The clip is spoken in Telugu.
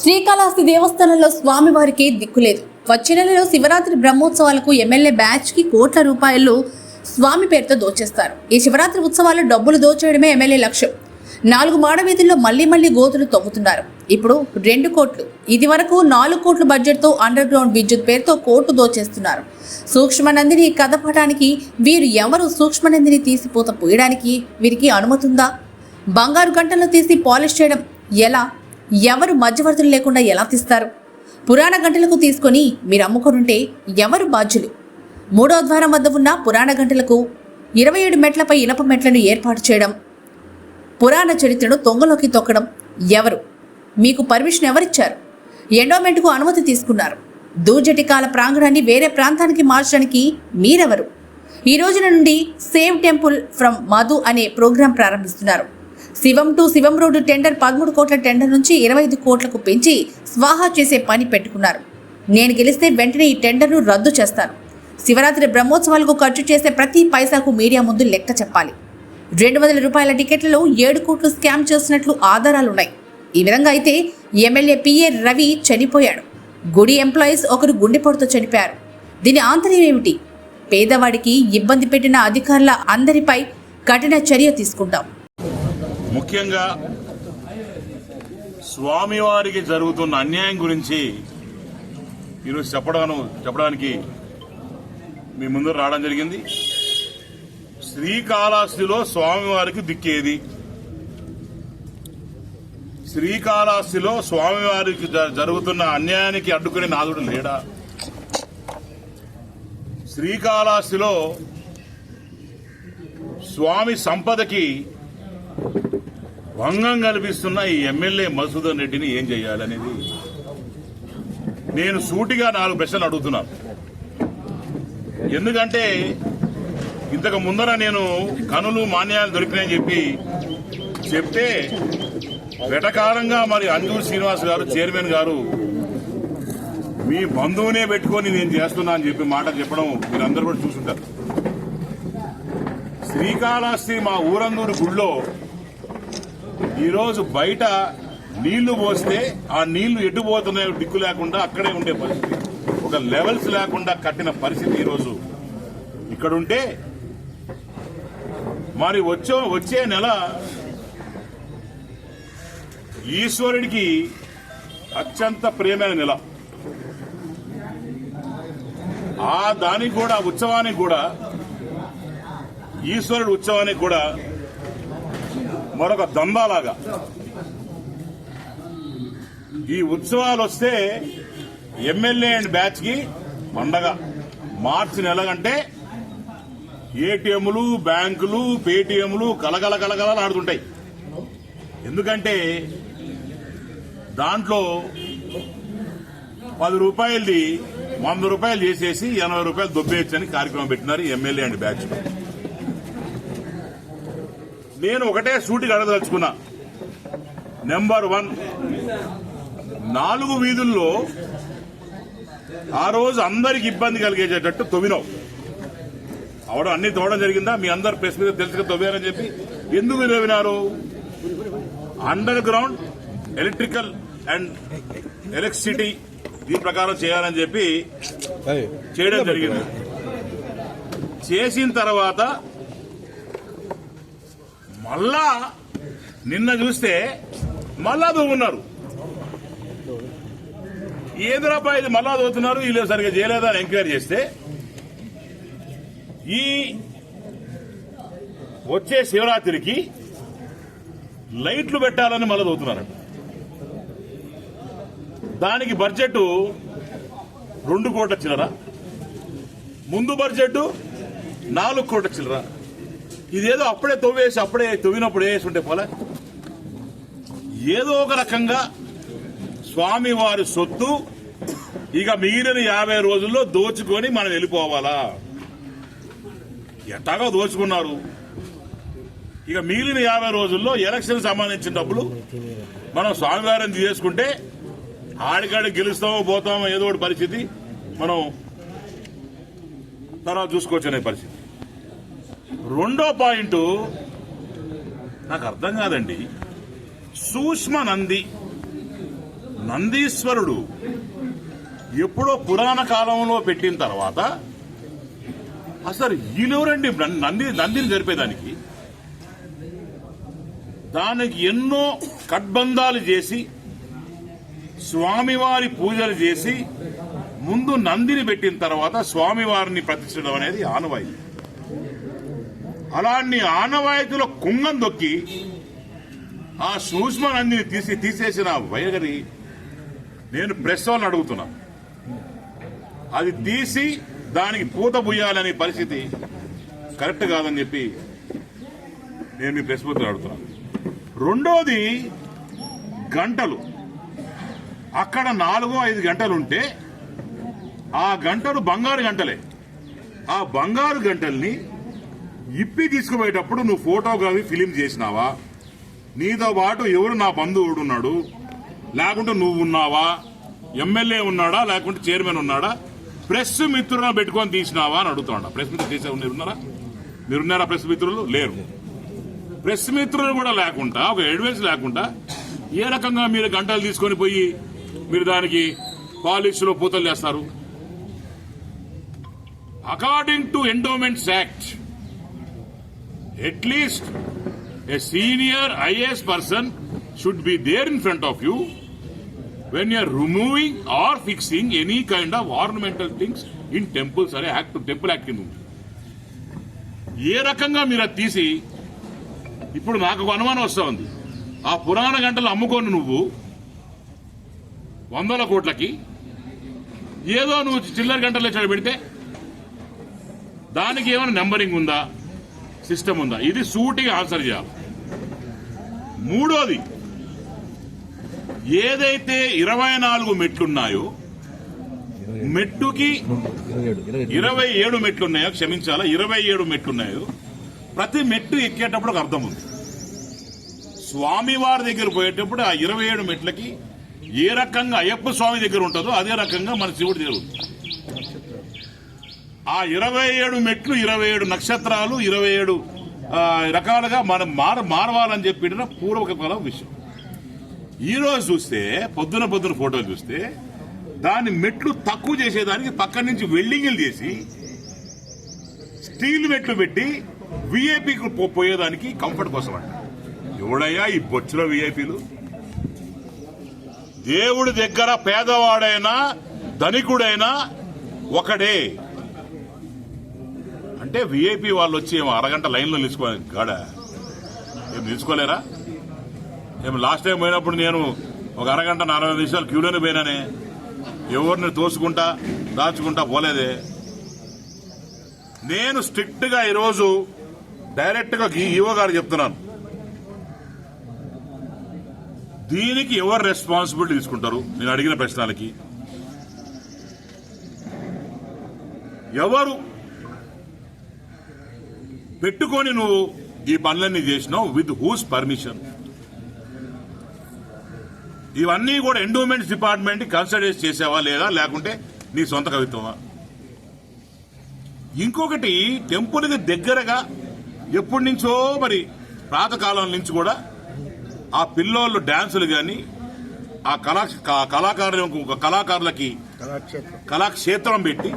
శ్రీకాళహస్తి దేవస్థానంలో స్వామివారికి దిక్కులేదు. వచ్చే నెలలో శివరాత్రి బ్రహ్మోత్సవాలకు ఎమ్మెల్యే బ్యాచ్కి కోట్ల రూపాయలు స్వామి పేరుతో దోచేస్తారు. ఈ శివరాత్రి ఉత్సవాల్లో డబ్బులు దోచేయడమే ఎమ్మెల్యే లక్ష్యం. నాలుగు మాడవీధుల్లో మళ్ళీ మళ్ళీ గోతులు తవ్వుతున్నారు. ఇప్పుడు రెండు కోట్లు. ఇది వరకు నాలుగు కోట్ల బడ్జెట్తో అండర్ గ్రౌండ్ విద్యుత్ పేరుతో కోట్లు దోచేస్తున్నారు. సూక్ష్మనందిని కథపటానికి వీరు ఎవరు సూక్ష్మనందిని తీసిపోత పోయడానికి వీరికి అనుమతుందా? బంగారు గంటల్లో తీసి పాలిష్ చేయడం ఎలా? ఎవరు మధ్యవర్తులు లేకుండా ఎలా తీస్తారు? పురాణ గంటలకు తీసుకొని మీరు అమ్ముకొనుంటే ఎవరు బాధ్యులు? మూడో ద్వారం వద్ద ఉన్న పురాణ గంటలకు ఇరవై ఏడు మెట్లపై ఇనప మెట్లను ఏర్పాటు చేయడం పురాణ చరిత్రను తొంగలోకి తొక్కడం ఎవరు? మీకు పర్మిషన్ ఎవరిచ్చారు? ఎండోమెంట్కు అనుమతి తీసుకున్నారు. దూజటికాల ప్రాంగణాన్ని వేరే ప్రాంతానికి మార్చడానికి మీరెవరు? ఈ రోజున నుండి సేవ్ టెంపుల్ ఫ్రమ్ మధు అనే programme ప్రారంభిస్తున్నారు. Sivam to Sivam road tender పదమూడు కోట్ల టెండర్ నుంచి ఇరవై ఐదు కోట్లకు పెంచి స్వాహా చేసే పని పెట్టుకున్నారు. నేను గెలిస్తే వెంటనే ఈ టెండర్ను రద్దు చేస్తాను. శివరాత్రి బ్రహ్మోత్సవాలకు ఖర్చు చేసే ప్రతి పైసాకు మీడియా ముందు లెక్క చెప్పాలి. రెండు వందల రూపాయల టికెట్లలో ఏడు కోట్లు స్కామ్ చేసినట్లు ఆధారాలున్నాయి. ఈ విధంగా అయితే ఎమ్మెల్యే పిఏ రవి చనిపోయాడు. గుడి ఎంప్లాయీస్ ఒకరు గుండెపోటుతో చనిపోయారు. దీని ఆంతర్యం ఏమిటి? పేదవాడికి ఇబ్బంది పెట్టిన అధికారుల అందరిపై కఠిన చర్య తీసుకుంటాం. ముఖ్యంగా స్వామివారికి జరుగుతున్న అన్యాయం గురించి ఈరోజు చెప్పడం చెప్పడానికి మీ ముందు రావడం జరిగింది. శ్రీకాళహస్తిలో స్వామివారికి దిక్కేది? శ్రీకాళహస్తిలో స్వామివారికి జ- జరుగుతున్న అన్యాయానికి అడ్డుకునే నాదుడు లేడా? శ్రీకాళహస్తిలో స్వామి సంపదకి భంగం కల్పిస్తున్న ఈ ఎమ్మెల్యే మధుసూదన్ రెడ్డిని ఏం చేయాలనేది? నేను సూటిగా నాలుగు ప్రశ్నలు అడుగుతున్నాను ఎందుకంటే ఇంతకు ముందర నేను కనులు మాన్యాలు దొరికినాయని చెప్పి చెప్తే వెటకారంగా మరి అంజూరు శ్రీనివాస్ గారు చైర్మన్ గారు మీ బంధువునే పెట్టుకొని నేను చేస్తున్నా అని చెప్పి మాట చెప్పడం మీరందరూ కూడా చూసుంటారు. శ్రీకాళహస్తి మా ఊరందూరు గుళ్ళో ఈరోజు బయట నీళ్ళు పోస్తే ఆ నీళ్ళు ఎటు పోతున్నాయో దిక్కు లేకుండా అక్కడే ఉండే పరిస్థితి. ఒక లెవెల్స్ లేకుండా కట్టిన పరిస్థితి ఈరోజు. ఇక్కడ ఉంటే మరి వచ్చే వచ్చే నెల ఈశ్వరుడికి అత్యంత ప్రియమైన నెల. ఆ దానికి కూడా ఉత్సవానికి కూడా ఈశ్వరుడు ఉత్సవానికి కూడా మరొక దందాలాగా ఈ ఉత్సవాలు వస్తే ఎమ్మెల్యే అండ్ బ్యాచ్కి పండగ. మార్చి నెల కంటే ఏటీఎంలు బ్యాంకులు పేటీఎంలు కలగల కలగల ఆడుతుంటాయి. ఎందుకంటే దాంట్లో పది రూపాయలది వంద రూపాయలు చేసేసి ఎనభై రూపాయలు దొబ్బేయచ్చని కార్యక్రమం పెట్టినారు ఎమ్మెల్యే అండ్ బ్యాచ్. నేను ఒకటే సూటిగా అడగదలుచుకున్నా నెంబర్ వన్ నాలుగు వీధుల్లో ఆ రోజు అందరికి ఇబ్బంది కలిగేటట్టు తొవ్వినావు. అవడం అన్ని తోవడం జరిగిందా? మీ అందరు ప్రెస్ మీద తెలుసుగా తవ్వారని చెప్పి. ఎందుకు తవ్వినారు? Under ground electrical and electricity దీని ప్రకారం చేయాలని చెప్పి చేయడం జరిగింది. చేసిన తర్వాత మళ్ళా నిన్న చూస్తే మళ్ళా దూకున్నారు ఏదిరాపా ఇది మళ్ళా దోతున్నారు వీళ్ళు సరిగ్గా చేయలేదా అని ఎంక్వైరీ చేస్తే ఈ వచ్చే శివరాత్రికి లైట్లు పెట్టాలని మళ్ళా దోతున్నారు దానికి బడ్జెట్ రెండు కోట్ల చిల్లర. ముందు బడ్జెట్ నాలుగు కోట్ల చిల్లర. ఇదేదో అప్పుడే తవ్వేసి అప్పుడే తవ్వినప్పుడు వేసి పోలే. ఏదో ఒక రకంగా స్వామి వారి సొత్తు ఇక మిగిలిన యాభై రోజుల్లో దోచుకొని మనం వెళ్ళిపోవాలా? ఎట్టాగా దోచుకున్నారు. ఇక మిగిలిన యాభై రోజుల్లో ఎలక్షన్ సంబంధించిన డబ్బులు మనం స్వామివారిని తీసుకుంటే ఆడికాడి గెలుస్తామో పోతామో ఏదో ఒకటి పరిస్థితి మనం తర్వాత చూసుకోవచ్చు అనే పరిస్థితి. రెండో పాయింట్ నాకు అర్థం కాదండి. సూక్ష్మ నంది నందీశ్వరుడు ఎప్పుడో పురాణ కాలంలో పెట్టిన తర్వాత అసలు ఈలోరండి నంది నందిని జరిపేదానికి. దానికి ఎన్నో కట్బంధాలు చేసి స్వామివారి పూజలు చేసి ముందు నందిని పెట్టిన తర్వాత స్వామివారిని ప్రతిష్టడం అనేది ఆనవాయితీ. అలాంటి ఆనవాయితీలో కుంగం దొక్కి ఆ సూక్ష్మ నందిని తీసి తీసేసిన వైఖరి నేను ప్రెస్ వాళ్ళని అడుగుతున్నా. అది తీసి దానికి పూత పుయ్యాలనే పరిస్థితి కరెక్ట్ కాదని చెప్పి నేను మీ ప్రెస్ బుద్ధులు అడుగుతున్నాను రెండోది గంటలు. అక్కడ నాలుగో ఐదు గంటలు ఉంటే ఆ గంటలు బంగారు గంటలే. ఆ బంగారు గంటల్ని ఇప్పి తీసుకుపోయేటప్పుడు నువ్వు ఫోటోగ్రఫీ ఫిలిం చేసినావా? నీతో పాటు ఎవరు నా బంధువుడు ఉన్నాడు? లేకుంటే నువ్వు ఉన్నావా? ఎమ్మెల్యే ఉన్నాడా? లేకుంటే చైర్మన్ ఉన్నాడా? ప్రెస్ మిత్రులను పెట్టుకొని తీసినావా అని అడుగుతున్నా ప్రెస్ మిత్రులు తీసే మీరు ఉన్నారా? మీరున్నారా ప్రెస్ మిత్రులు? లేరు. ప్రెస్ మిత్రులు కూడా లేకుండా ఒక అడ్వైస్ లేకుండా ఏ రకంగా మీరు గంటలు తీసుకొని పోయి మీరు దానికి పాలిష్లో పూతలు చేస్తారు? According to endowments act at least a senior IAS person should be there in front of you when you're removing or fixing any kind of ornamental things in temples అరే యాక్ట్ టెంపుల్ యాక్ట్ ఉంది ఏ రకంగా మీరు అది తీసి ఇప్పుడు నాకు అనుమానం వస్తూ ఉంది. ఆ పురాణ గంటలు అమ్ముకోను నువ్వు వందల కోట్లకి ఏదో నువ్వు చిల్లర గంటలు చదివి పెడితే దానికి ఏమైనా నెంబరింగ్ ఉందా? సిస్టమ్ ఉందా? ఇది సూటిగా ఆన్సర్ చేయాలి. మూడోది ఏదైతే ఇరవై నాలుగు మెట్లున్నాయో మెట్టుకి ఇరవై ఏడు మెట్లున్నాయో క్షమించాలా ఇరవై ఏడు మెట్లున్నాయో ప్రతి మెట్టు ఎక్కేటప్పుడు ఒక అర్థం ఉంది. స్వామివారి దగ్గర పోయేటప్పుడు ఆ ఇరవై ఏడు మెట్లకి ఏ రకంగా అయ్యప్ప స్వామి దగ్గర ఉంటుందో అదే రకంగా మన శివుడి దగ్గర ఆ ఇరవై ఏడు మెట్లు ఇరవై ఏడు నక్షత్రాలు ఇరవై ఏడు రకాలుగా మనం మార మారవాలని చెప్పిన పూర్వకల విషయం. ఈరోజు చూస్తే పొద్దున పొద్దున ఫోటోలు చూస్తే దాని మెట్లు తక్కువ చేసేదానికి పక్కన నుంచి వెల్డింగ్లు చేసి స్టీల్ మెట్లు పెట్టి విఐపీకి పోయేదానికి కంఫర్ట్ కోసం అంట. ఎవడయ్యా ఈ బొచ్చుల విఐపీలు దేవుడి దగ్గర పేదవాడైనా ధనికుడైనా ఒకడే. అంటే విఐపి వాళ్ళు వచ్చి ఏమో అరగంట లైన్లో నిలుచుకో గాడ? ఏం నిలుచుకోలేరా? ఏం లాస్ట్ టైం పోయినప్పుడు నేను ఒక అరగంట నలభై నిమిషాలు క్యూలోనే పోయినానే. ఎవరిని తోసుకుంటా దాచుకుంటా పోలేదే. నేను స్ట్రిక్ట్గా ఈరోజు డైరెక్ట్గా ఈవో గారు చెప్తున్నాను. దీనికి ఎవరు రెస్పాన్సిబిలిటీ తీసుకుంటారు? నేను అడిగిన ప్రశ్నలకి. ఎవరు పెట్టుకొని నువ్వు ఈ పనులన్నీ చేసినావు విత్ హూస్ పర్మిషన్ ఇవన్నీ కూడా ఎండోమెంట్స్ డిపార్ట్మెంట్ కన్సిడర్ చేసావా లేదా? లేకుంటే నీ సొంత కవిత్వమా? ఇంకొకటి టెంపుల్కి దగ్గరగా ఎప్పటి నుంచో మరి ప్రాతకాలం నుంచి కూడా ఆ పిల్లోళ్ళు డాన్సులు కానీ ఆ కళా కా- కళాకారులకు కళాకారులకి కళాక్షేత్రం. కళాక్షేత్రం పెట్టి